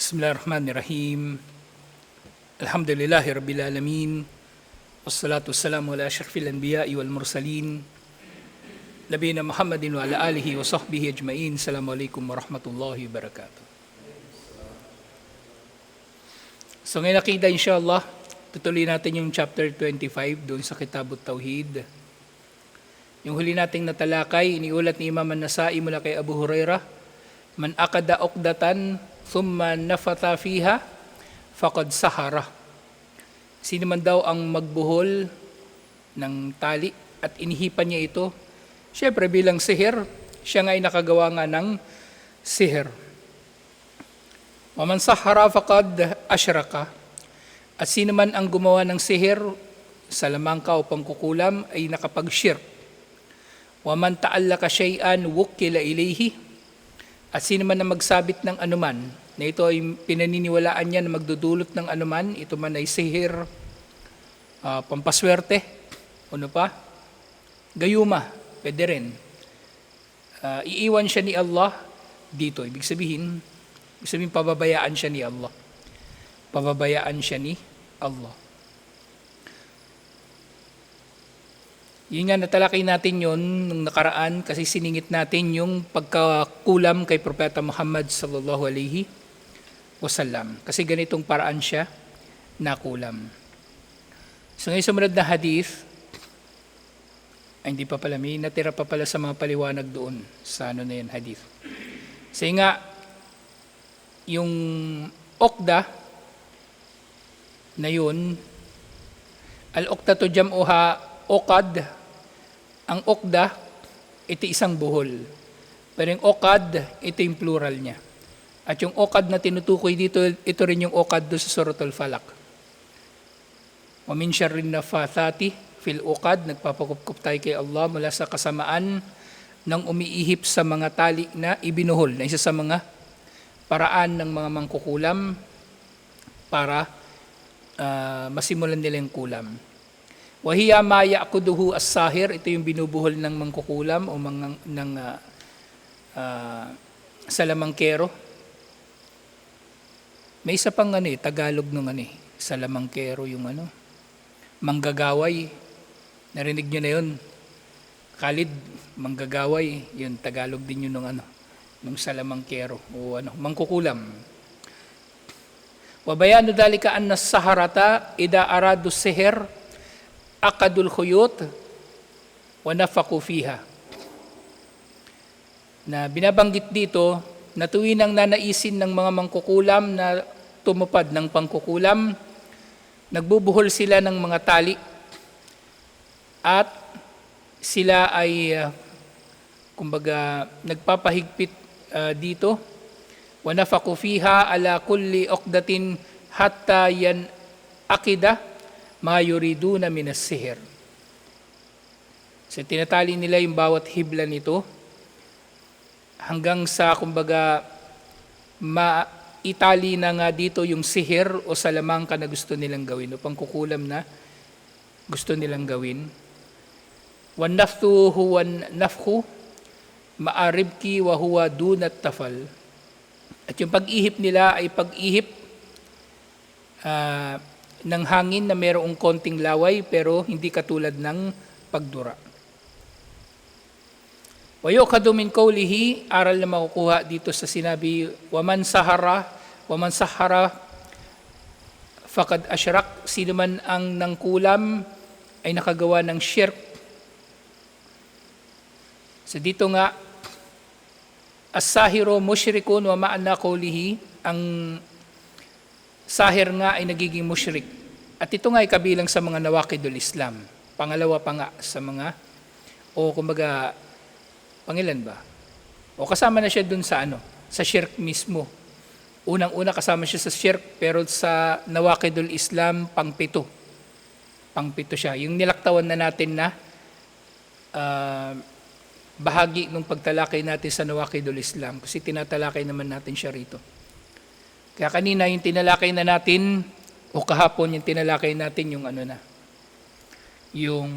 بسم الله الرحمن الرحيم الحمد لله رب العالمين والصلاة والسلام على أشرف الأنبياء والمرسلين نبينا محمد وعلى آله وصحبه أجمعين السلام عليكم ورحمة الله وبركاته So ngayon nakita inshallah, tutuloy natin yung chapter 25 doon sa Kitabut Tauhid. Yung huli nating natalakay, iniulat ni Imam An-Nasai mula kay Abu Hurairah, Man akada uqdatan thumma nafatha fiha faqad sahara. Sino man daw ang magbuhol ng tali at inihipan niya ito, syempre bilang sihir, siya nga ay nakagawa nga ng sihir. Waman sahara faqad ashraka. At sino man ang gumawa ng sihir sa lamangka o pangkukulam ay nakapag-shirk. Waman ta'allaka shay'an wukila ilayhi. At sino man na magsabit ng anuman, na ito ay pinaniniwalaan niya na magdudulot ng anuman, ito man ay sihir, ah, pampaswerte, ano pa, gayuma, pwede rin. Ah, iiwan siya ni Allah dito. Ibig sabihin, ibig sabihin pababayaan siya ni Allah. Pababayaan siya ni Allah. Yun nga, natalakay natin yun nung nakaraan kasi siningit natin yung pagkakulam kay Propeta Muhammad sallallahu alaihi wasallam. Kasi ganitong paraan siya nakulam. So ngayon sumunod na hadith, ay hindi pa pala, may natira pa pala sa mga paliwanag doon sa ano na yun, hadith. Kasi nga, yung okda na yun, al-okta to jam'uha okad, ang okda, ito isang buhol. Pero yung okad, ito yung plural niya. At yung okad na tinutukoy dito, ito rin yung okad do sa Suratul Falak. Wa min syarrin nafathati fil ukad, nagpapakupkup tayo kay Allah mula sa kasamaan ng umiihip sa mga tali na ibinuhol, na isa sa mga paraan ng mga mangkukulam para ah, masimulan nila yung kulam. Wahiya ma yakuduhu as-sahir, ito yung binubuhol ng mangkukulam o mga ng ah, ah, salamangkero. May isa pang ano eh, Tagalog nung ano eh, salamangkero yung ano, manggagaway. Narinig nyo na yun. Khalid, manggagaway, yun, Tagalog din yun nung ano, nung salamangkero o ano, mangkukulam. Wabayanu dalika anna saharata ida aradu sihir akadul khuyut wa nafaku fiha. Na binabanggit dito na tuwin ang nanaisin ng mga mangkukulam na tumupad ng pangkukulam, nagbubuhol sila ng mga tali. At sila ay uh, kumbaga nagpapahigpit uh, dito. Wa nafaku fiha ala kulli uqdatin hatta yan akida ma yuriduna min sihir So tinatali nila yung bawat hibla nito hanggang sa kumbaga maitali na nga dito yung sihir o salamangka na gusto nilang gawin o pangkukulam na gusto nilang gawin. Wan naftu huwan nafhu ma'aribki wa huwa dunat tafal. At yung pag-ihip nila ay pag-ihip ah, ng hangin na mayroong konting laway pero hindi katulad ng pagdura. Wayukadu min qawlihi, aral na makukuha dito sa sinabi, waman sahara, waman sahara, fakad ashrak, sino man ang nangkulam ay nakagawa ng shirk. So dito nga, as-sahiro musyrikun wa ma'ana qawlihi, ang sahir nga ay nagiging mushrik. At ito nga ay kabilang sa mga nawakidul Islam. Pangalawa pa nga sa mga, o kumbaga, Pangilan ba? O kasama na siya dun sa ano, sa shirk mismo. Unang-una kasama siya sa shirk, pero sa nawakidul Islam, pangpito. Pangpito siya. Yung nilaktawan na natin na ah, bahagi ng pagtalakay natin sa nawakidul Islam. Kasi tinatalakay naman natin siya rito. Kaya kanina yung tinalakay na natin, o kahapon yung tinalakay natin yung ano na, yung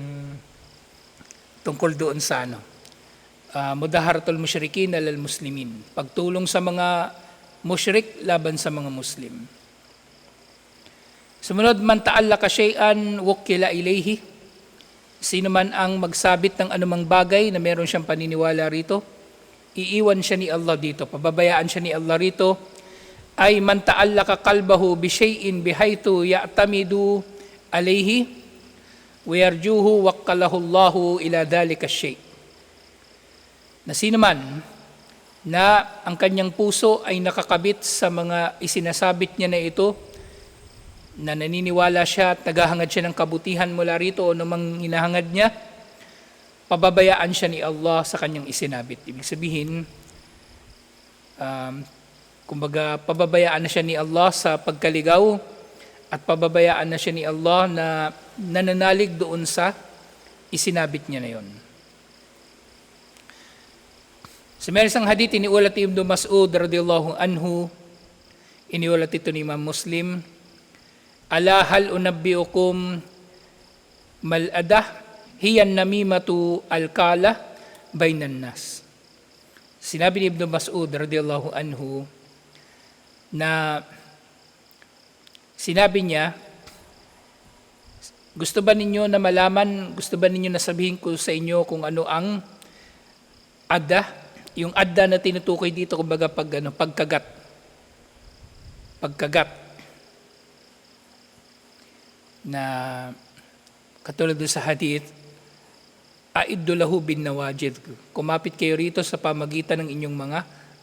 tungkol doon sa ano, uh, mudaharatul musyrikin alal muslimin. Pagtulong sa mga mushrik laban sa mga Muslim. Sumunod, man ta'allaka shay'an wukila ilayhi. Sino man ang magsabit ng anumang bagay na meron siyang paniniwala rito, iiwan siya ni Allah dito, pababayaan siya ni Allah rito, ay man ta'allaka qalbahu bi shay'in bihaytu ya'tamidu alayhi wa yarjuhu waqalahu Allahu ila dhalika shay. Na sino man na ang kanyang puso ay nakakabit sa mga isinasabit niya na ito, na naniniwala siya at naghahangad siya ng kabutihan mula rito o namang hinahangad niya, pababayaan siya ni Allah sa kanyang isinabit. Ibig sabihin, um, kumbaga pababayaan na siya ni Allah sa pagkaligaw at pababayaan na siya ni Allah na nananalig doon sa isinabit niya na yon. Sa meron isang hadith, iniulat ni Ibn Mas'ud radiyallahu anhu, iniulat ito ni Imam Muslim, Ala hal unabbiukum maladah hiyan namimatu alkala bainan nas. Sinabi ni Ibn Mas'ud radiyallahu anhu na sinabi niya, gusto ba ninyo na malaman, gusto ba ninyo na sabihin ko sa inyo kung ano ang adda? Yung adda na tinutukoy dito, kumbaga pag, ano, pagkagat. Pagkagat na katulad sa hadith, aiddu lahu bin nawajid. Kumapit kayo rito sa pamagitan ng inyong mga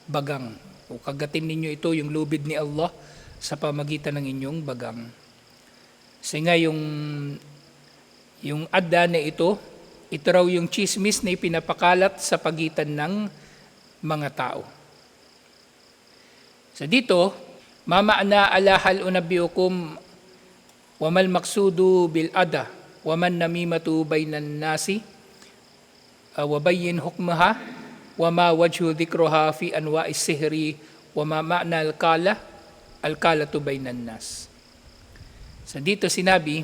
bagang. O kagatin ninyo ito, yung lubid ni Allah, sa pamagitan ng inyong bagang. Kasi nga yung, yung adda na ito, ito raw yung chismis na ipinapakalat sa pagitan ng mga tao. So dito, mama ana alahal unabiukum Wamal maksudu bil ada, waman namimatu bainan nasi, wabayin hukmaha, wama wajhu dhikruha fi anwa'is sihri, wama ma'na al-kala, al-kalatu bainan nas. So dito sinabi,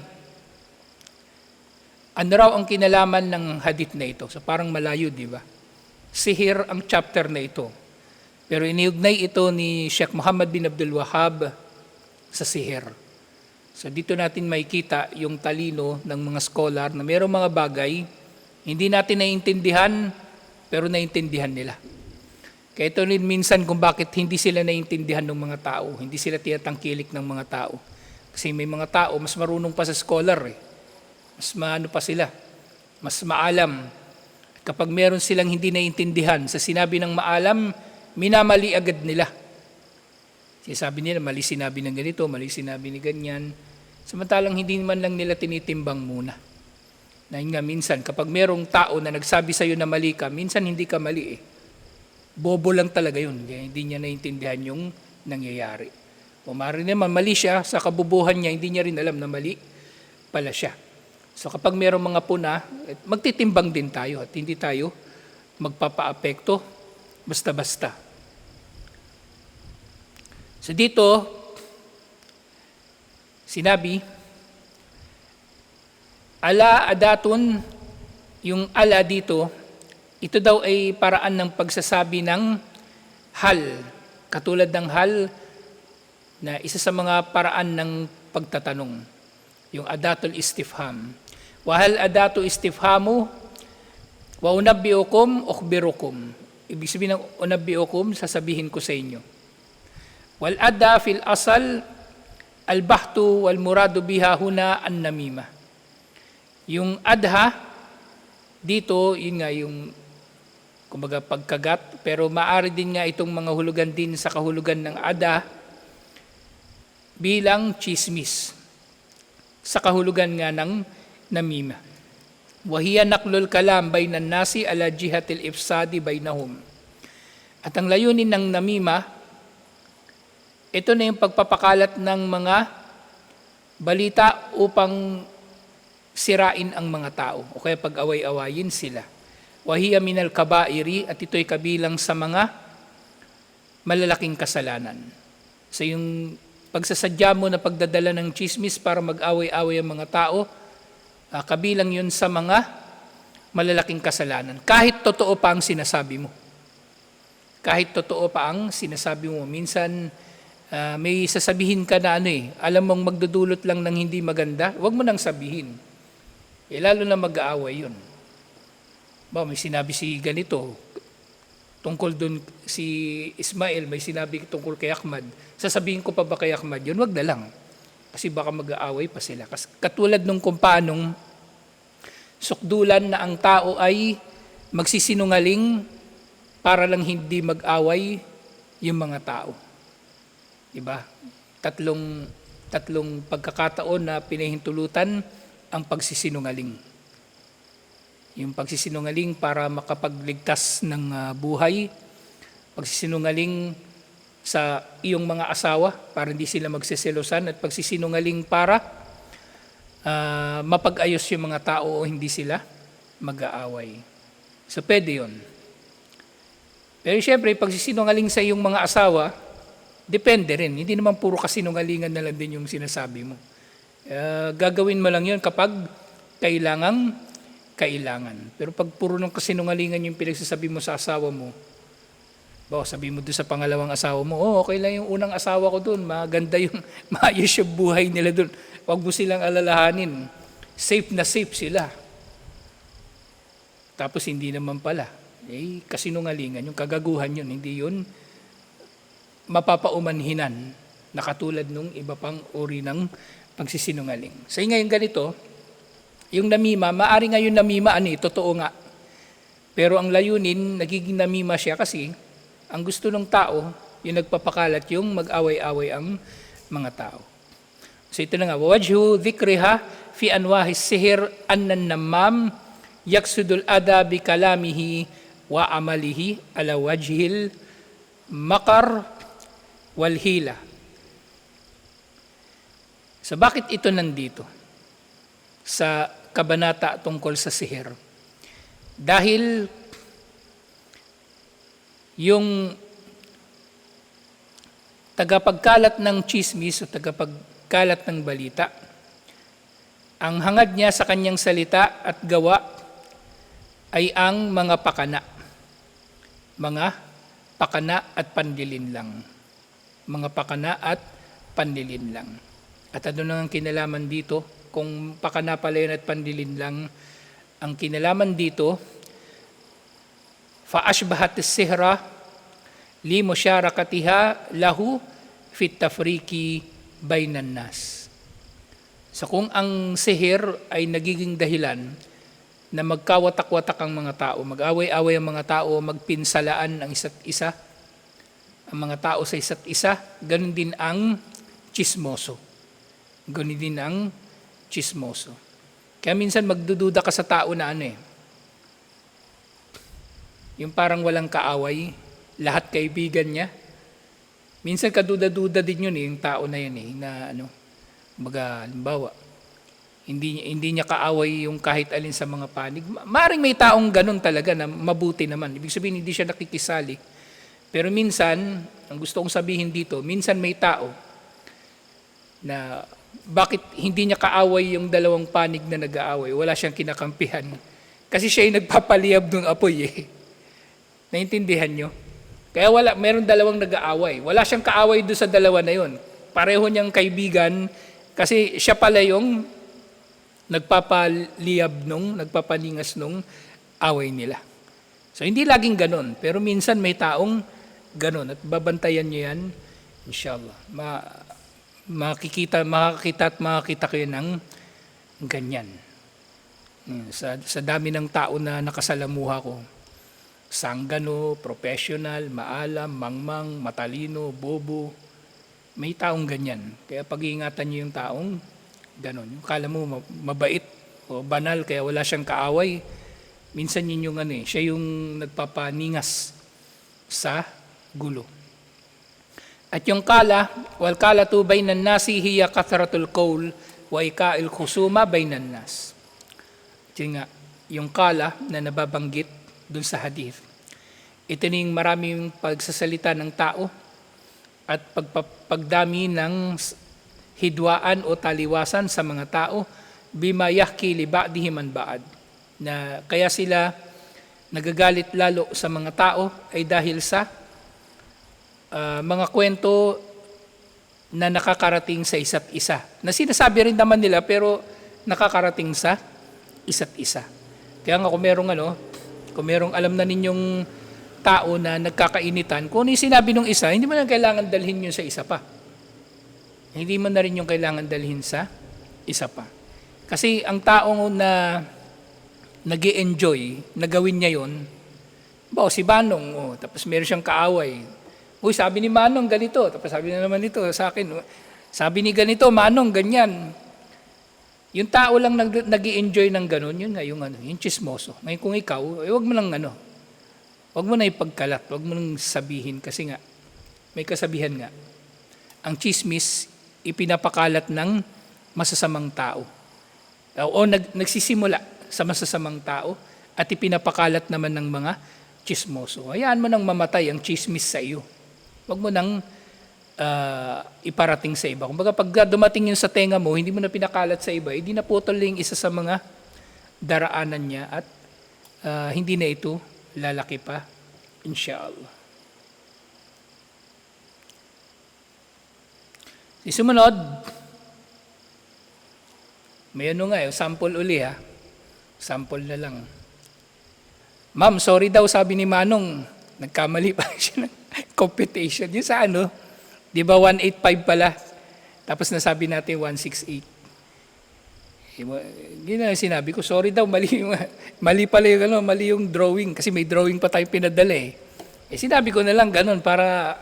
ano raw ang kinalaman ng hadith na ito? So parang malayo, di ba? Sihir ang chapter na ito. Pero iniugnay ito ni Sheikh Muhammad bin Abdul Wahab sa sihir. So dito natin makikita yung talino ng mga scholar na mayroong mga bagay hindi natin naiintindihan pero naiintindihan nila. Kaya ito rin minsan kung bakit hindi sila naiintindihan ng mga tao, hindi sila tinatangkilik ng mga tao. Kasi may mga tao mas marunong pa sa scholar eh. Mas maano pa sila, mas maalam. Kapag meron silang hindi naiintindihan sa sinabi ng maalam, minamali agad nila. Sinasabi nila, mali sinabi ng ganito, mali sinabi ni ganyan. Samantalang hindi man lang nila tinitimbang muna. Na nga minsan, kapag merong tao na nagsabi sa'yo na mali ka, minsan hindi ka mali eh. Bobo lang talaga yun. Kaya hindi niya naintindihan yung nangyayari. O maaari naman mali siya, sa kabubuhan niya, hindi niya rin alam na mali pala siya. So kapag merong mga puna, magtitimbang din tayo at hindi tayo magpapaapekto basta-basta. So dito, Sinabi, ala adatun, yung ala dito, ito daw ay paraan ng pagsasabi ng hal. Katulad ng hal na isa sa mga paraan ng pagtatanong. Yung adatul istifham. Wahal adatu istifhamu, wa unabbiukum ukhbirukum. Ibig sabihin ng unabbiukum, sasabihin ko sa inyo. Wal adda fil asal Al-bahtu wal muradu biha huna an-namima. Yung adha, dito, yun nga yung kumbaga pagkagat, pero maari din nga itong mga hulugan din sa kahulugan ng ada bilang chismis sa kahulugan nga ng namima. Wahiya naklul kalam bainan nasi ala jihatil ifsadi bainahum. At ang layunin ng namima ito na yung pagpapakalat ng mga balita upang sirain ang mga tao o kaya pag-away-awayin sila. Wahiya minal kabairi at ito'y kabilang sa mga malalaking kasalanan. Sa yung pagsasadya mo na pagdadala ng chismis para mag-away-away ang mga tao, uh, kabilang yun sa mga malalaking kasalanan. Kahit totoo pa ang sinasabi mo. kahit totoo pa ang sinasabi mo. Minsan, ah, may sasabihin ka na ano eh, alam mong magdudulot lang ng hindi maganda, huwag mo nang sabihin. Eh, lalo na mag-aaway yun. Ba, may sinabi si ganito, tungkol dun si Ismail, may sinabi tungkol kay Ahmad. Sasabihin ko pa ba kay Ahmad yun? Wag na lang. Kasi baka mag-aaway pa sila. Kasi katulad nung kung paanong sukdulan na ang tao ay magsisinungaling para lang hindi mag-away yung mga tao. Diba? Tatlong, tatlong pagkakataon na pinahintulutan ang pagsisinungaling. Yung pagsisinungaling para makapagligtas ng ah, buhay, pagsisinungaling sa iyong mga asawa para hindi sila magsiselosan at pagsisinungaling para ah, mapag-ayos yung mga tao o hindi sila mag-aaway. So pwede yun. Pero siyempre, pagsisinungaling sa iyong mga asawa, depende rin. Hindi naman puro kasinungalingan na lang din yung sinasabi mo. Ah, gagawin mo lang yun kapag kailangang kailangan. Pero pag puro ng kasinungalingan yung pinagsasabi mo sa asawa mo, Bawa, sabi mo doon sa pangalawang asawa mo, oh, okay lang yung unang asawa ko doon, maganda yung, maayos yung buhay nila doon. Huwag mo silang alalahanin. Safe na safe sila. Tapos hindi naman pala. Eh, kasinungalingan, yung kagaguhan yun, hindi yun mapapaumanhinan na katulad nung iba pang uri ng pagsisinungaling. So ngayon ganito, yung namima, maari nga yung namima, ano totoo nga. Pero ang layunin, nagiging namima siya kasi ang gusto ng tao, yung nagpapakalat yung mag-away-away ang mga tao. So ito na nga, wajhu dhikriha fi anwahi sihir annan namam yaksudul adabi kalamihi wa amalihi ala wajhil makar wal hila. So bakit ito nandito? Sa kabanata tungkol sa sihir. Dahil yung tagapagkalat ng chismis o tagapagkalat ng balita, ang hangad niya sa kanyang salita at gawa ay ang mga pakana. Mga pakana at pandilin lang. Mga pakana at pandilin lang. At ano nang ang kinalaman dito? Kung pakana pala yun at pandilin lang, ang kinalaman dito, فأشبهت السهر لمشاركتها له في التفريق بين الناس. So kung ang sihir ay nagiging dahilan na magkawatak-watak ang mga tao, mag-away-away ang mga tao, magpinsalaan ang isa't isa, ang mga tao sa isa't isa, ganun din ang chismoso. Ganun din ang chismoso. Kaya minsan magdududa ka sa tao na ano eh, yung parang walang kaaway, lahat kaibigan niya. Minsan kaduda-duda din yun eh, yung tao na yun eh, na ano, baga, halimbawa, hindi, hindi niya kaaway yung kahit alin sa mga panig. Ma- Maring may taong ganun talaga na mabuti naman. Ibig sabihin, hindi siya nakikisali. Pero minsan, ang gusto kong sabihin dito, minsan may tao na bakit hindi niya kaaway yung dalawang panig na nag-aaway, wala siyang kinakampihan. Kasi siya yung nagpapaliyab ng apoy eh. Naintindihan nyo? Kaya wala, meron dalawang nag-aaway. Wala siyang kaaway doon sa dalawa na yon. Pareho niyang kaibigan kasi siya pala yung nagpapaliyab nung, nagpapaningas nung away nila. So hindi laging ganun, pero minsan may taong ganun at babantayan niyo yan, inshallah. Ma, makikita, makakita at makakita kayo ng ganyan. Hmm, Sa, sa dami ng tao na nakasalamuha ko, sanggano, professional, maalam, mangmang, matalino, bobo. May taong ganyan. Kaya pag-iingatan niyo yung taong ganon. Yung kala mo ma- mabait o banal kaya wala siyang kaaway. Minsan yun yung ano eh, siya yung nagpapaningas sa gulo. At yung kala, wal kala tu bainan nasi hiya kathratul qawl wa ikail khusuma bainan nas. Yun nga, yung kala na nababanggit dun sa hadith. Ito ning maraming pagsasalita ng tao at pagpagdami ng hidwaan o taliwasan sa mga tao bima yahki li ba'dihim ba'd na kaya sila nagagalit lalo sa mga tao ay dahil sa ah, mga kwento na nakakarating sa isa't isa. Na sinasabi rin naman nila pero nakakarating sa isa't isa. Kaya nga kung merong ano, kung merong alam na ninyong tao na nagkakainitan, kung ano yung sinabi ng isa, hindi mo na kailangan dalhin yun sa isa pa. Hindi mo na rin yung kailangan dalhin sa isa pa. Kasi ang taong na nag enjoy na gawin niya yun, ba, si Manong, oh, tapos meron siyang kaaway. Uy, sabi ni Manong ganito, tapos sabi na naman nito sa akin, sabi ni ganito, Manong, ganyan. Yung tao lang nag, nag enjoy ng ganun, yun nga, yung, ano, yung chismoso. Ngayon kung ikaw, eh, wag mo lang ano, wag mo na ipagkalat, wag mo nang sabihin, kasi nga, may kasabihan nga, ang chismis, ipinapakalat ng masasamang tao. O nag, nagsisimula sa masasamang tao at ipinapakalat naman ng mga chismoso. Hayaan mo nang mamatay ang chismis sa iyo. Huwag mo nang ah, iparating sa iba. Kumbaga pag dumating yun sa tenga mo, hindi mo na pinakalat sa iba, hindi na putol yung isa sa mga daraanan niya at ah, hindi na ito lalaki pa, inshallah. Di sumunod, may ano nga, eh, sample uli ha. Sample na lang. Ma'am, sorry daw sabi ni Manong, nagkamali pa siya ng computation. Yung sa ano, di ba 185 pala? Tapos nasabi natin 168. Hindi na sinabi ko, sorry daw, mali, yung, mali pala yung, ano, mali yung drawing. Kasi may drawing pa tayo pinadala eh. Eh sinabi ko na lang ganun para,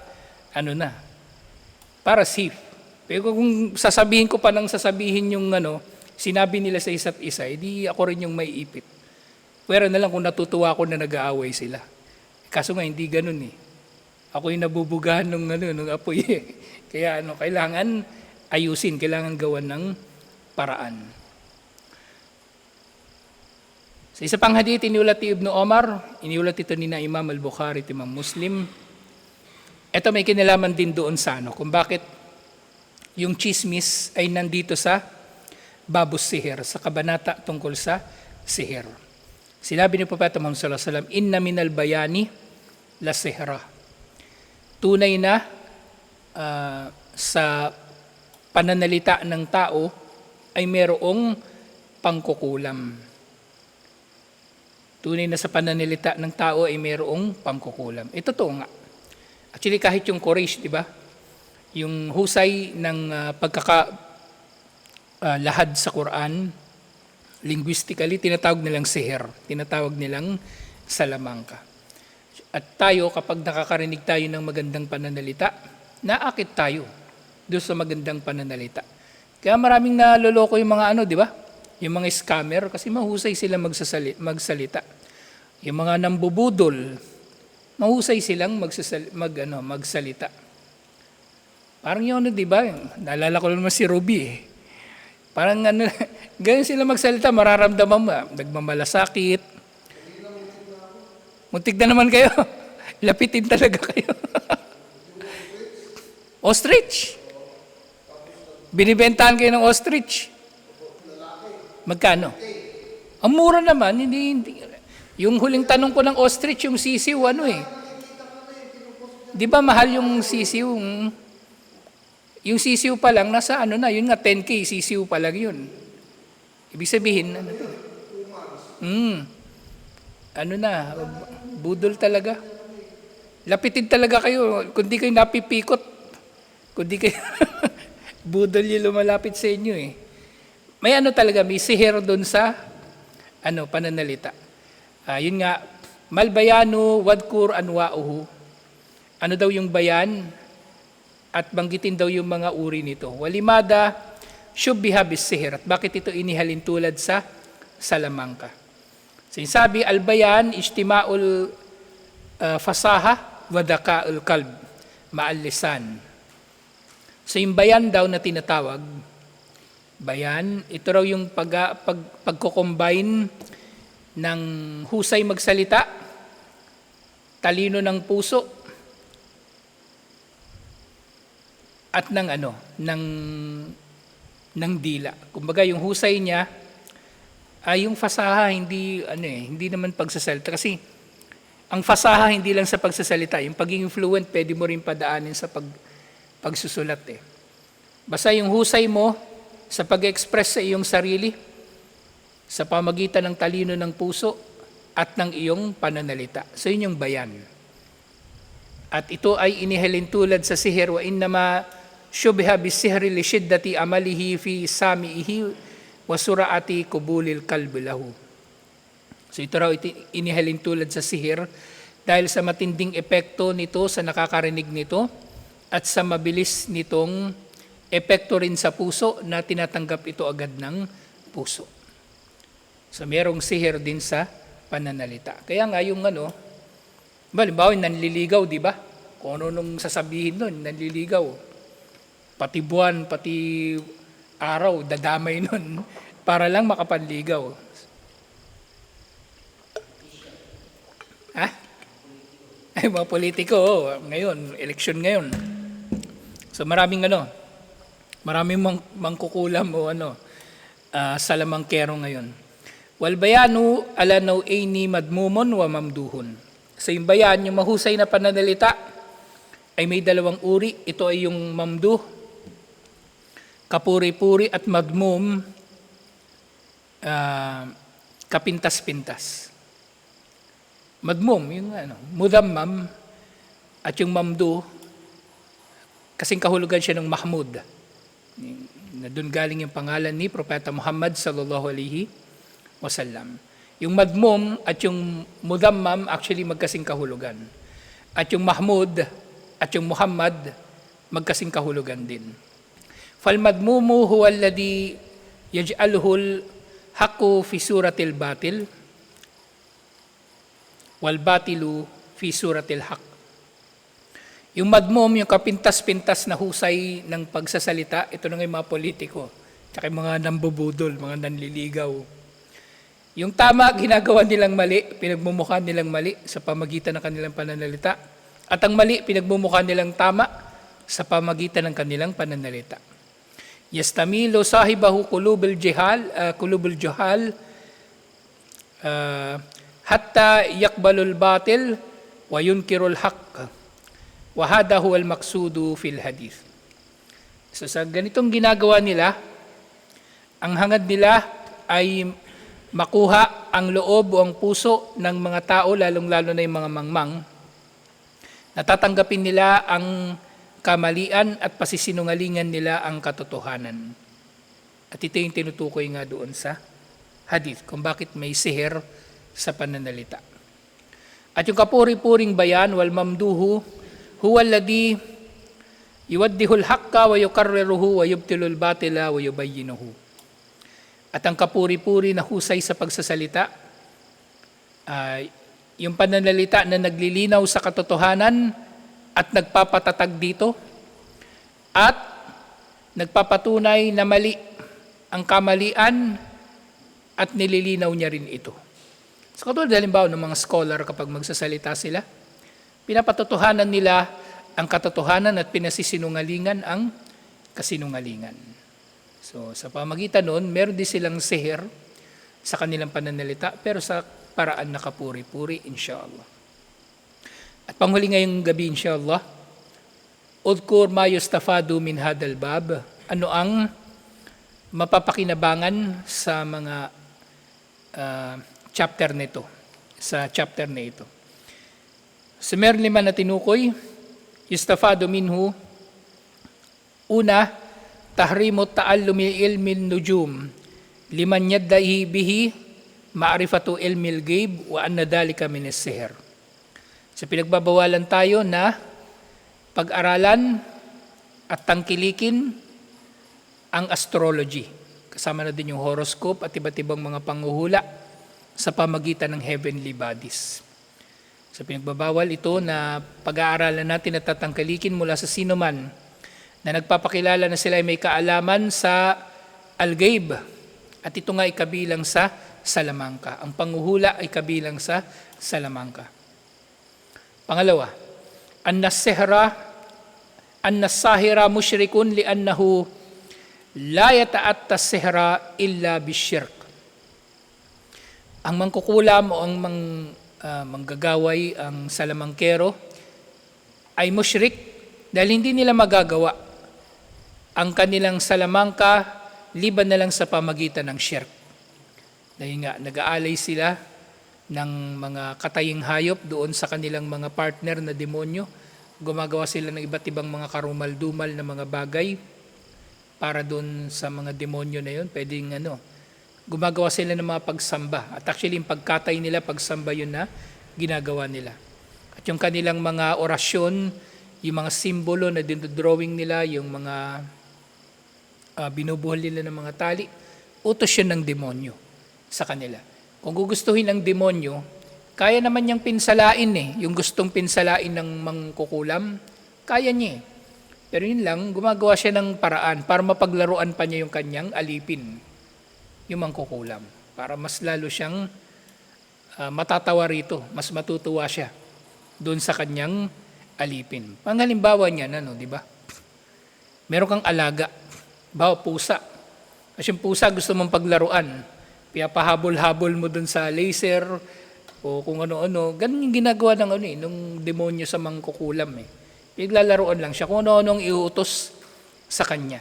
ano na, para safe. Pero kung sasabihin ko pa nang sasabihin yung ano, sinabi nila sa isa't isa, edi ako rin yung may ipit. Pero na lang kung natutuwa ako na nag-aaway sila. Kaso nga hindi ganun eh. Ako yung nabubugahan ng ano, ng apoy. Kaya ano, kailangan ayusin, kailangan gawan ng paraan. Sa isa pang hadith, iniulat ni Ibn Omar, iniulat ito ni na Imam al-Bukhari at Imam Muslim. Ito may kinalaman din doon sa ano, kung bakit yung chismis ay nandito sa babus sihir, sa kabanata tungkol sa sihir. Sinabi ni Propeta Muhammad sallallahu alaihi wasallam, "Inna minal bayani la sihra." Tunay na ah, sa pananalita ng tao ay merong pangkukulam. Tunay na sa pananalita ng tao ay merong pangkukulam. Ito to nga. Actually, kahit yung Quraysh, di ba? Yung husay ng ah, pagkaka ah, lahad sa Quran, linguistically, tinatawag nilang sihir. Tinatawag nilang salamangka. At tayo, kapag nakakarinig tayo ng magandang pananalita, naakit tayo doon sa magandang pananalita. Kaya maraming naloloko yung mga ano, di ba? Yung mga scammer, kasi mahusay sila magsasali, magsalita. Yung mga nambubudol, mahusay silang magsasali, mag, ano, magsalita. Parang yun, ano, di ba? Naalala ko naman si Ruby eh. Parang ano, ganyan sila magsalita, mararamdaman mo, ah, nagmamalasakit. Muntik na naman kayo. Lapitin talaga kayo. ostrich. Binibentahan kayo ng ostrich. Magkano? Ang mura naman, hindi, hindi. Yung huling tanong ko ng ostrich, yung sisiw, ano eh. Di ba mahal yung sisiw? Mm. Yung sisiw pa lang, nasa ano na, yun nga, 10K, sisiw pa lang yun. Ibig sabihin, ano to? Mm. Ano na, budol talaga. Lapitin talaga kayo, kundi kayo napipikot. Kundi kayo, budol yung lumalapit sa inyo eh. May ano talaga, may sihir doon sa ano, pananalita. Ah, yun nga, malbayanu wadkur anwauhu. Ano daw yung bayan? At banggitin daw yung mga uri nito. Walimada syubbiha bisihir. At bakit ito inihalin tulad sa salamangka? Sinasabi, albayan, ijtimaul uh, fasaha, wadaka'ul kalb, ma'al lisan. So yung bayan daw na tinatawag, bayan, ito raw yung pag, pag, pagko-combine ng husay magsalita, talino ng puso, at ng ano, ng ng dila. Kumbaga yung husay niya ay yung fasaha hindi ano eh, hindi naman pagsasalita kasi Ang fasaha hindi lang sa pagsasalita, yung pagiging fluent pwede mo rin padaanin sa pag, pagsusulat eh. Basta yung husay mo sa pag-express sa iyong sarili, sa pamagitan ng talino ng puso at ng iyong pananalita. So yun yung bayan. At ito ay inihalin tulad sa sihir wa innama syubha bisihri li shiddati amalihi fi sami'ihi wa suraati kubulil kalbi lahu. So ito raw inihalin tulad sa sihir dahil sa matinding epekto nito sa nakakarinig nito at sa mabilis nitong epekto rin sa puso na tinatanggap ito agad ng puso. So merong sihir din sa pananalita. Kaya nga yung ano, halimbawa nanliligaw, di ba? Kung ano nung sasabihin nun, nanliligaw. Pati buwan, pati araw, dadamay nun para lang makapanligaw. Ha? Ay, mga politiko, oh, ngayon, eleksyon ngayon. So maraming ano, maraming mang, mangkukulam o ano, ah, salamangkero ngayon. Wal bayanu ala nau'aini madmumon wa mamduhun. Sa yung bayan, yung mahusay na pananalita ay may dalawang uri. Ito ay yung mamduh, kapuri-puri at madmum, ah, kapintas-pintas. Madmum, yung ano, mudammam, at yung mamdu, kasing kahulugan siya ng Mahmud. Na doon galing yung pangalan ni Propeta Muhammad sallallahu alaihi wasallam. Yung madmum at yung mudammam actually magkasing kahulugan. At yung Mahmud at yung Muhammad magkasing kahulugan din. فالمذموم هو الذي يجعله الحق في سورة الباطل والباطل في سورة الحق yung madmum, yung kapintas-pintas na husay ng pagsasalita, ito na nga yung mga politiko, tsaka yung mga nambubudol, mga nanliligaw. Yung tama, ginagawa nilang mali, pinagmumukha nilang mali sa pamagitan ng kanilang pananalita. At ang mali, pinagmumukha nilang tama sa pamagitan ng kanilang pananalita. Jihal, uh, kulubul juhal, uh, hatta yakbalul batil wa yunkirul haqq. Wahada huwal maksudu fil hadith. So sa ganitong ginagawa nila, ang hangad nila ay makuha ang loob o ang puso ng mga tao, lalong-lalo na yung mga mangmang. Natatanggapin nila ang kamalian at pasisinungalingan nila ang katotohanan. At ito yung tinutukoy nga doon sa hadith, kung bakit may sihir sa pananalita. At yung kapuri-puring bayan, wal mamduhu, huwa alladhi yuwaddihul haqqa wa yukarriruhu wa yubtilul batila wa yubayyinuhu. At ang kapuri-puri na husay sa pagsasalita, ay yung pananalita na naglilinaw sa katotohanan at nagpapatatag dito at nagpapatunay na mali ang kamalian at nililinaw niya rin ito. So katulad halimbawa ng mga scholar kapag magsasalita sila, pinapatotohanan nila ang katotohanan at pinasisinungalingan ang kasinungalingan. So sa pamagitan noon, meron din silang sihir sa kanilang pananalita, pero sa paraan na kapuri-puri, inshallah. At panghuli ngayong gabi, inshallah, Udkur ma yustafadu min hadal bab. Ano ang mapapakinabangan sa mga ah, chapter nito, sa chapter na ito. Sa meron lima na tinukoy, yustafadu minhu, una, tahrimu ta'allumi ilmin nujum, liman yaddahi bihi, ma'rifatu ilmil gaib, wa anna dalika min sihr Sa pinagbabawalan tayo na pag-aralan at tangkilikin ang astrology. Kasama na din yung horoscope at iba't ibang mga panguhula sa pamagitan ng heavenly bodies. Sa pinagbabawal ito na pag-aaralan natin at tatangkalikin mula sa sino man na nagpapakilala na sila ay may kaalaman sa al-gaib at ito nga ay kabilang sa salamangka. Ang panguhula ay kabilang sa salamangka. Pangalawa, an-nasihra an-nasahira musyrikun li'annahu la yata'atta sihra illa bisyirk. Ang mangkukulam o ang mang ah, manggagaway, ang salamangkero, ay mushrik dahil hindi nila magagawa ang kanilang salamangka liban na lang sa pamagitan ng shirk. Dahil nga, nag-aalay sila ng mga kataying hayop doon sa kanilang mga partner na demonyo. Gumagawa sila ng iba't ibang mga karumal-dumal na mga bagay para doon sa mga demonyo na yun. Pwedeng ano, gumagawa sila ng mga pagsamba. At actually, yung pagkatay nila, pagsamba yun na ginagawa nila. At yung kanilang mga orasyon, yung mga simbolo na dinodrawing nila, yung mga uh, binubuhol nila ng mga tali, utos yun ng demonyo sa kanila. Kung gugustuhin ng demonyo, kaya naman niyang pinsalain eh. Yung gustong pinsalain ng mangkukulam, kaya niya eh. Pero yun lang, gumagawa siya ng paraan para mapaglaruan pa niya yung kanyang alipin, yung mangkukulam. Para mas lalo siyang ah, matatawa rito, mas matutuwa siya doon sa kanyang alipin. Panghalimbawa niya, ano, di ba? Meron kang alaga, bawa pusa. Kasi yung pusa gusto mong paglaruan. Piyapahabol-habol mo dun sa laser o kung ano-ano. Ganun yung ginagawa ng ano eh, nung demonyo sa mangkukulam eh. Piglalaroan lang siya kung ano-ano ang iuutos sa kanya.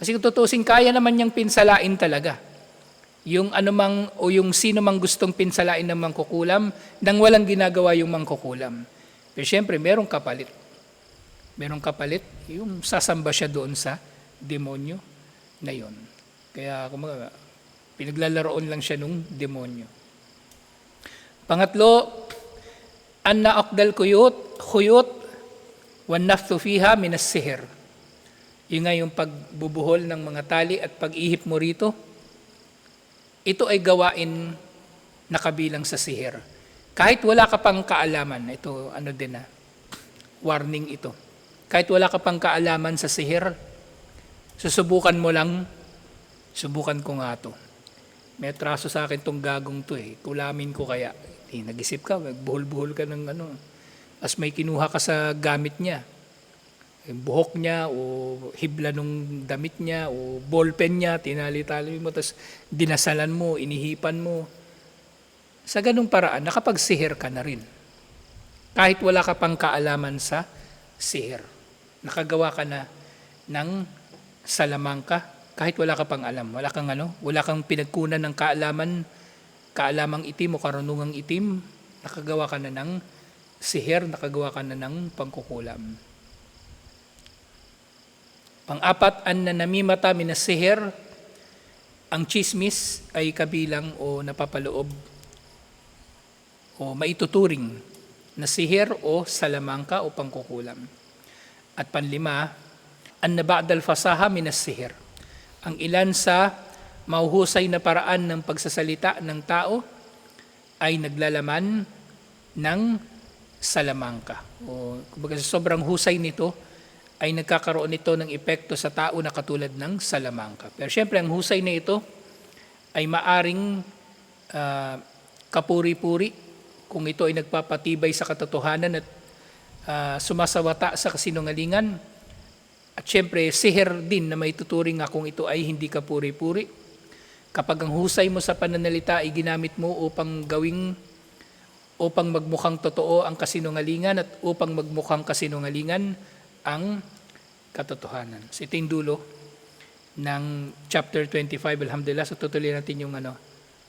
Kasi kung tutusin, kaya naman niyang pinsalain talaga. Yung anumang o yung sino mang gustong pinsalain ng mangkukulam nang walang ginagawa yung mangkukulam. Pero syempre, merong kapalit. Merong kapalit, yung sasamba siya doon sa demonyo na yon. Kaya kumaga, pinaglalaroon lang siya nung demonyo. Pangatlo, anna akdal kuyut, khuyut, wan nafthu fiha minas sihir. Yung nga yung pagbubuhol ng mga tali at pag-ihip mo rito, ito ay gawain na kabilang sa sihir. Kahit wala ka pang kaalaman, ito ano din na, warning ito. Kahit wala ka pang kaalaman sa sihir, susubukan mo lang, subukan ko nga to. May traso sa akin tong gagong to eh. Kulamin ko kaya. Eh, nag-isip ka, buhol-buhol ka ng ano. As may kinuha ka sa gamit niya. Yung buhok niya o hibla nung damit niya o ballpen niya, tinali-tali mo, tapos dinasalan mo, inihipan mo. Sa ganung paraan, nakapagsihir ka na rin. Kahit wala ka pang kaalaman sa sihir. Nakagawa ka na ng salamangka kahit wala ka pang alam. Wala kang ano, wala kang pinagkunan ng kaalaman, kaalamang itim o karunungang itim, nakagawa ka na ng sihir, nakagawa ka na ng pangkukulam. Pang-apat, an na namimata minas sihir, ang chismis ay kabilang o napapaloob o maituturing na sihir o salamangka o pangkukulam. At panlima, an na ba'dal fasaha minas sihir. Ang ilan sa mauhusay na paraan ng pagsasalita ng tao ay naglalaman ng salamangka. O kumbaga sa sobrang husay nito ay nagkakaroon nito ng epekto sa tao na katulad ng salamangka. Pero syempre ang husay na ito ay maaring uh, kapuri-puri kung ito ay nagpapatibay sa katotohanan at uh, sumasawata sa kasinungalingan. At syempre, sihir din na may tuturing nga kung ito ay hindi kapuri-puri. Kapag ang husay mo sa pananalita ay ginamit mo upang gawing upang magmukhang totoo ang kasinungalingan at upang magmukhang kasinungalingan ang katotohanan. So ito yung dulo ng chapter 25. Alhamdulillah, so tutuloy natin yung ano,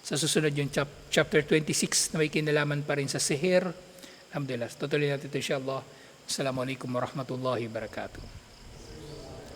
sa susunod yung chap- chapter 26 na may kinalaman pa rin sa sihir. Alhamdulillah, tutuloy natin ito insyaAllah. Assalamualaikum warahmatullahi wabarakatuh.